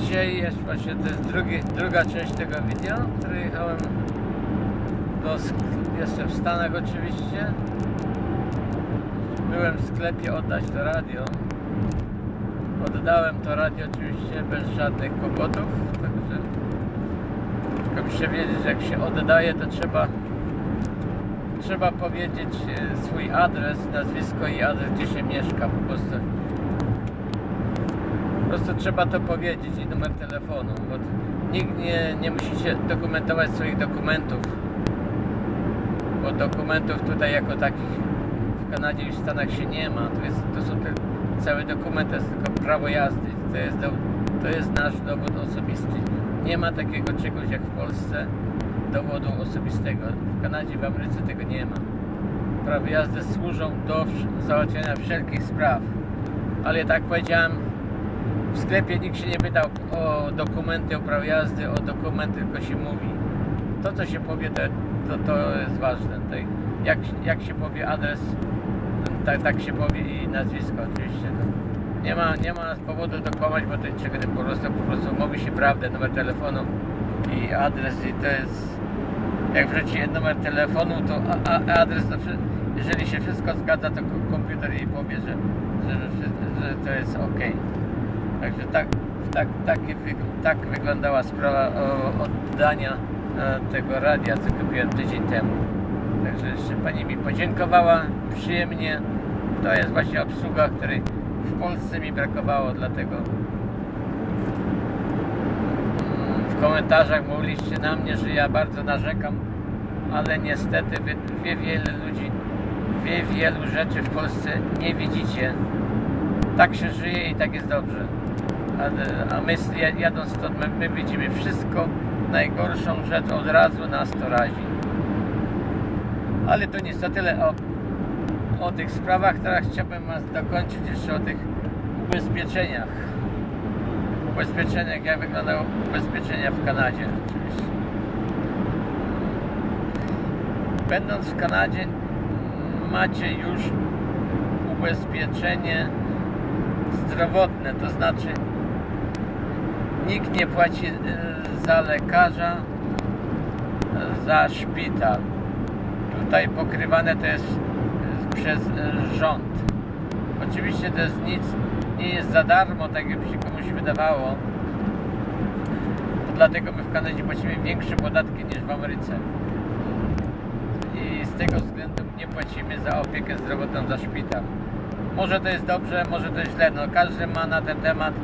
dzisiaj jest właśnie, to jest drugi, druga część tego wideo, który jechałem do, jestem w Stanach oczywiście. Byłem w sklepie oddać to radio. Oddałem to radio oczywiście bez żadnych kłopotów, także tylko muszę wiedzieć jak się oddaje to trzeba trzeba powiedzieć e, swój adres, nazwisko i adres gdzie się mieszka po prostu. Po prostu trzeba to powiedzieć i numer telefonu, bo nikt nie, nie musi się dokumentować swoich dokumentów, bo dokumentów tutaj jako takich w Kanadzie i w Stanach się nie ma. To, jest, to są te, cały dokument to jest tylko prawo jazdy, to jest, do, to jest nasz dowód osobisty. Nie ma takiego czegoś jak w Polsce dowodu osobistego. W Kanadzie, w Ameryce tego nie ma. Prawo jazdy służą do załatwiania wszelkich spraw. Ale tak powiedziałem, w sklepie nikt się nie pytał o dokumenty, o prawo jazdy, o dokumenty, tylko się mówi. To, co się powie, to, to, to jest ważne. Tutaj jak, jak się powie adres, tak, tak się powie i nazwisko oczywiście. No. Nie, ma, nie ma powodu do kłamać, bo to niczego nie po prostu, po prostu mówi się prawdę, numer telefonu i adres i to jest jak wrzuci numer telefonu, to a, a adres, to, jeżeli się wszystko zgadza, to ko- komputer jej powie, że, że, że, że to jest ok. Także tak, tak, wyg- tak wyglądała sprawa oddania e, tego radia, co kupiłem tydzień temu. Także jeszcze pani mi podziękowała przyjemnie. To jest właśnie obsługa, której w Polsce mi brakowało, dlatego mm, w komentarzach mówiliście na mnie, że ja bardzo narzekam, ale niestety wie wiele ludzi, wie wielu rzeczy w Polsce nie widzicie. Tak się żyje i tak jest dobrze. A, my ja- jadąc stąd, my, my widzimy wszystko, najgorszą rzecz od razu nas to razi. Ale to nic, to tyle o, o tych sprawach. Teraz chciałbym Was dokończyć jeszcze o tych ubezpieczeniach. Ubezpieczeniach, jak wyglądają ubezpieczenia w Kanadzie oczywiście. Będąc w Kanadzie macie już ubezpieczenie zdrowotne, to znaczy nikt nie płaci y, za lekarza, y, za szpital. Tutaj pokrywane to jest y, przez rząd. Oczywiście to jest nic, nie jest za darmo, tak jakby się komuś wydawało. Dlatego my w Kanadzie płacimy większe podatki niż w Ameryce. I z tego względu nie płacimy za opiekę zdrowotną za szpital. Może to jest dobrze, może to jest źle. No, każdy ma na ten temat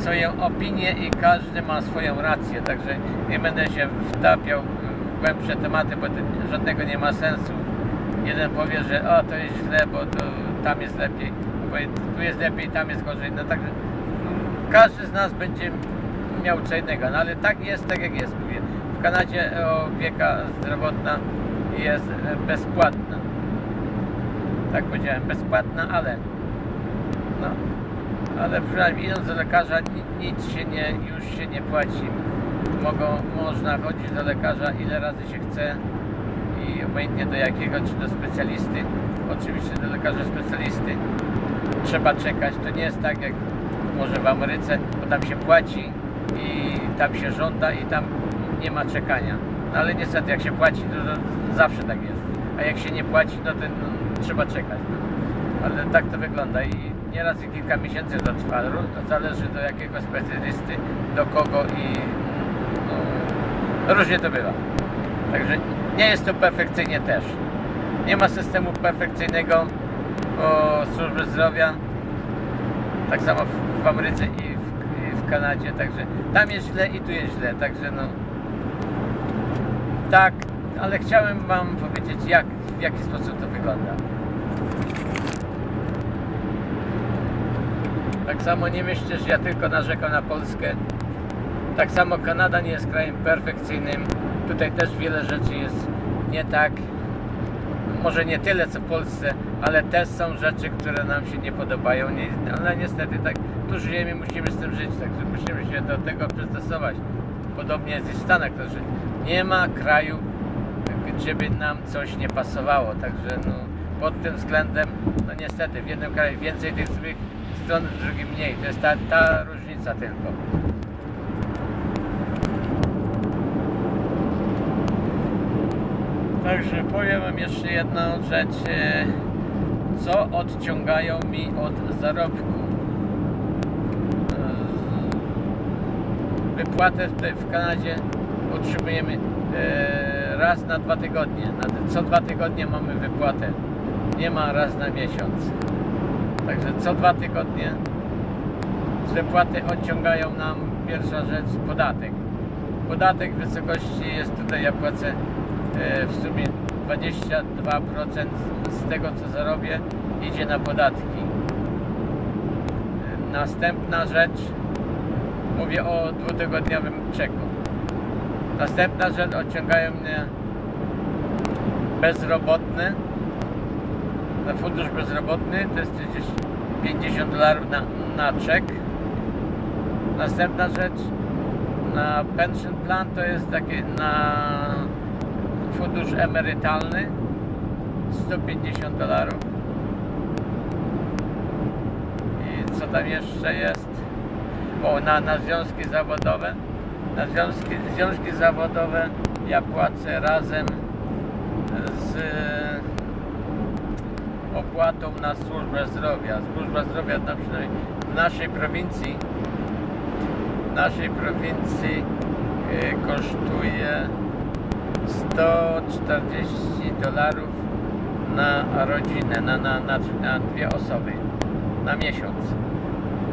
swoją opinię i każdy ma swoją rację. Także nie będę się wtapiał w głębsze tematy, bo żadnego nie ma sensu. Jeden powie, że o to jest źle, bo to, tam jest lepiej, bo tu jest lepiej, tam jest gorzej. No także każdy z nas będzie miał co innego, no ale tak jest, tak jak jest. Mówię. W Kanadzie opieka zdrowotna jest bezpłatna. Tak powiedziałem, bezpłatna, ale no, ale przynajmniej idąc do lekarza ni- nic się nie, już się nie płaci. Mogą, można chodzić do lekarza ile razy się chce i obojętnie do jakiego, czy do specjalisty. Oczywiście do lekarza specjalisty trzeba czekać. To nie jest tak jak może w Ameryce, bo tam się płaci i tam się żąda i tam nie ma czekania. No ale niestety jak się płaci, to, to zawsze tak jest. A jak się nie płaci, no to no, trzeba czekać. No. Ale tak to wygląda i nieraz i kilka miesięcy to trwa. Zależy do jakiego specjalisty, do kogo i no, różnie to bywa. Także nie jest to perfekcyjnie też. Nie ma systemu perfekcyjnego o służby zdrowia. Tak samo w, w Ameryce i w, i w Kanadzie. Także tam jest źle i tu jest źle. Także no tak, ale chciałem Wam powiedzieć jak, w jaki sposób to wygląda. Tak samo nie myślcie, że ja tylko narzekam na Polskę. Tak samo Kanada nie jest krajem perfekcyjnym. Tutaj też wiele rzeczy jest nie tak. Może nie tyle co w Polsce, ale też są rzeczy, które nam się nie podobają. Nie, ale niestety tak tu żyjemy, musimy z tym żyć, także musimy się do tego przystosować. Podobnie jest i w Stanach też. Nie ma kraju, gdzie by nam coś nie pasowało. Także no, pod tym względem, no niestety w jednym kraju więcej tych złych stron, w mniej. To jest ta, ta różnica tylko. Także powiem Wam jeszcze jedną rzecz, e, co odciągają mi od zarobku. E, wypłatę w Kanadzie otrzymujemy e, raz na dwa tygodnie. Co dwa tygodnie mamy wypłatę. Nie ma raz na miesiąc. Także co dwa tygodnie z wypłaty odciągają nam pierwsza rzecz podatek. Podatek w wysokości jest tutaj, ja płacę e, w sumie 22% z tego co zarobię idzie na podatki. E, Następna rzecz, mówię o dwutygodniowym czeku. Następna rzecz odciągają mnie bezrobotny, fundusz bezrobotny to jest gdzieś 50 dolarów na, na czek. Następna rzecz na pension plan to jest taki na fundusz emerytalny 150 dolarów. I co tam jeszcze jest? O, na, na związki zawodowe. Na związki, związki zawodowe ja płacę razem z opłatą na służbę zdrowia. Służba zdrowia na przynajmniej w naszej prowincji w naszej prowincji y, kosztuje 140 dolarów na rodzinę, na, na, na, na dwie osoby na miesiąc.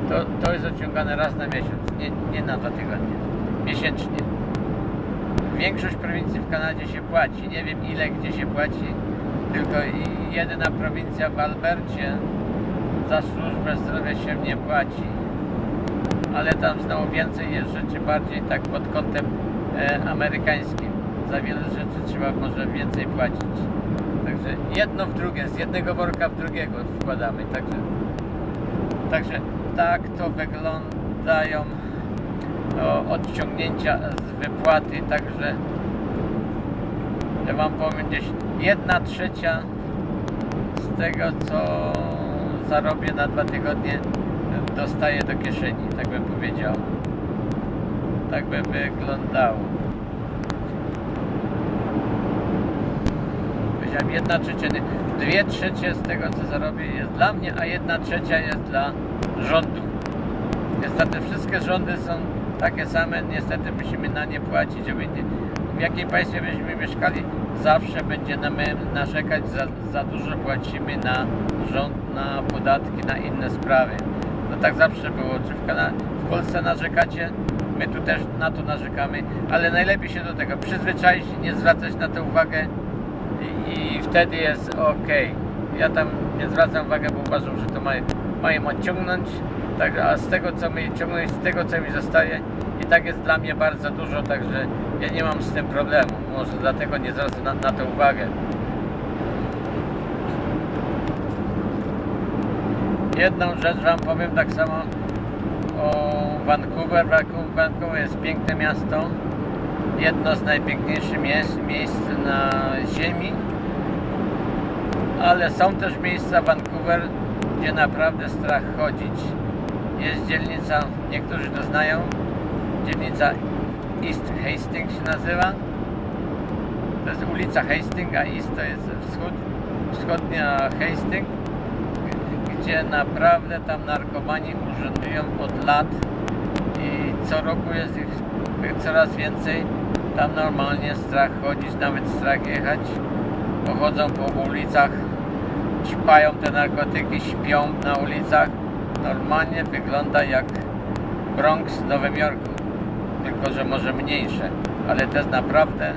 To, to jest odciągane raz na miesiąc, nie, nie na dwa tygodnie, miesięcznie. Większość prowincji w Kanadzie się płaci, nie wiem ile gdzie się płaci, tylko jedyna prowincja w Albercie za służbę zdrowia się nie płaci ale tam znowu więcej jest rzeczy bardziej tak pod kątem e, amerykańskim. Za wiele rzeczy trzeba może więcej płacić. Także jedno w drugie, z jednego worka w drugiego wkładamy. Także, także tak to wyglądają o, odciągnięcia z wypłaty. Także ja Wam powiem gdzieś jedna trzecia z tego co zarobię na dwa tygodnie dostaję do kieszeni, tak bym powiedział. Tak by wyglądało. Powiedziałem jedna trzecia, nie. dwie trzecie z tego co zarobię jest dla mnie, a jedna trzecia jest dla rządu. Niestety wszystkie rządy są takie same, niestety musimy na nie płacić, żeby nie, w jakim państwie byśmy mieszkali, zawsze będzie nam narzekać, za, za dużo płacimy na rząd, na podatki, na inne sprawy. No tak zawsze było. Czy w, w Polsce narzekacie? My tu też na to narzekamy, ale najlepiej się do tego przyzwyczaić, nie zwracać na to uwagę i, i wtedy jest ok. Ja tam nie zwracam uwagi, bo uważam, że to mają, mają odciągnąć, tak, a z tego co mi ciągną i z tego co mi zostaje i tak jest dla mnie bardzo dużo, także ja nie mam z tym problemu. Może dlatego nie zwracam na, na to uwagę. Jedną rzecz Wam powiem tak samo o Vancouver. Vancouver jest piękne miasto. Jedno z najpiękniejszych miejsc, miejsc na ziemi. Ale są też miejsca Vancouver, gdzie naprawdę strach chodzić. Jest dzielnica, niektórzy to znają, dzielnica East Hastings się nazywa. To jest ulica Hastings, a East to jest wschód, wschodnia Hastings gdzie naprawdę tam narkomani urzędują od lat i co roku jest ich coraz więcej. Tam normalnie strach chodzić, nawet strach jechać. Pochodzą po ulicach, ćpają te narkotyki, śpią na ulicach. Normalnie wygląda jak Bronx w Nowym Jorku, tylko że może mniejsze, ale to jest naprawdę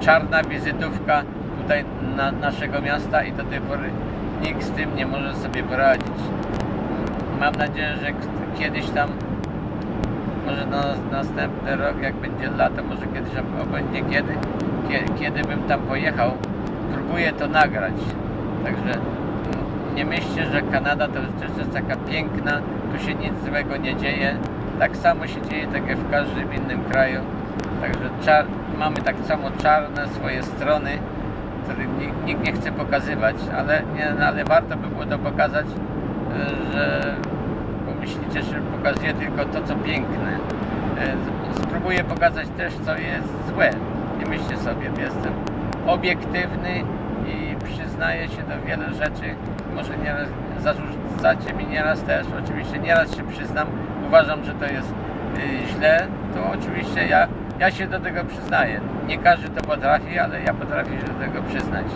czarna wizytówka tutaj na naszego miasta i do tej pory nikt z tym nie może sobie poradzić. Mam nadzieję, że kiedyś tam, może na następny rok, jak będzie lato, może kiedyś, albo będzie kiedy, kie- kiedy bym tam pojechał, próbuję to nagrać. Także nie myślcie, że Kanada to jest taka piękna, tu się nic złego nie dzieje. Tak samo się dzieje tak jak w każdym innym kraju. Także mamy tak samo czarne swoje strony, których nikt, nie chce pokazywać, ale, nie, no, ale warto by było to pokazać, e, że pomyślicie, że pokazuję tylko to, co piękne. E, Spróbuję pokazać też, co jest złe. Nie myślcie sobie, jestem obiektywny i przyznaję się do wielu rzeczy. Może nieraz zarzucacie mi nieraz też, oczywiście nieraz się przyznam, uważam, że to jest y, źle, to oczywiście ja, ja się do tego przyznaję. Nie każdy to potrafi, ale ja potrafię się do tego przyznać.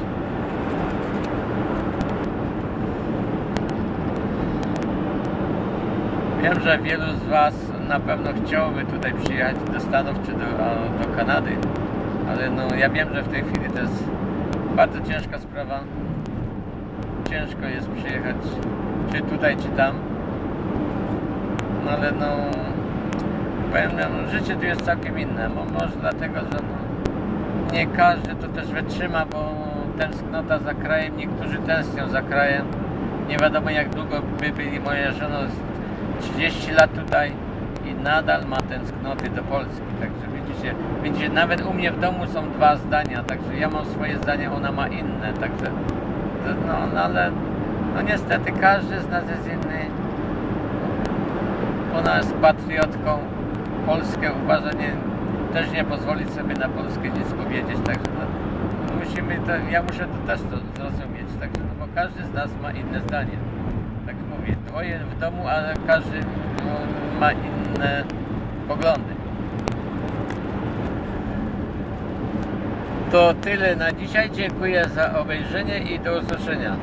Wiem, że wielu z Was na pewno chciałoby tutaj przyjechać do Stanów czy do, do Kanady, ale no ja wiem, że w tej chwili to jest bardzo ciężka sprawa. Ciężko jest przyjechać czy tutaj, czy tam. No ale no powiem wam, życie tu jest całkiem inne. Mo- Może dlatego, że no, nie każdy to też wytrzyma, bo tęsknota za krajem, niektórzy tęsknią za krajem. Nie wiadomo jak długo by byli moja żona z 30 lat tutaj i nadal ma tęsknoty do Polski. Także widzicie, widzicie, nawet u mnie w domu są dwa zdania, także ja mam swoje zdanie, ona ma inne, także no, no ale no niestety każdy z nas jest inny. Ona jest patriotką, Polskę uważa, nie, też nie pozwolić sobie na Polskę nic powiedzieć, także no, musimy to, ja muszę to też to zrozumieć, także no, bo każdy z nas ma inne zdanie. Tak mówię, dwoje w domu, ale każdy no, ma inne poglądy. To tyle na dzisiaj. Dziękuję za obejrzenie i do usłyszenia.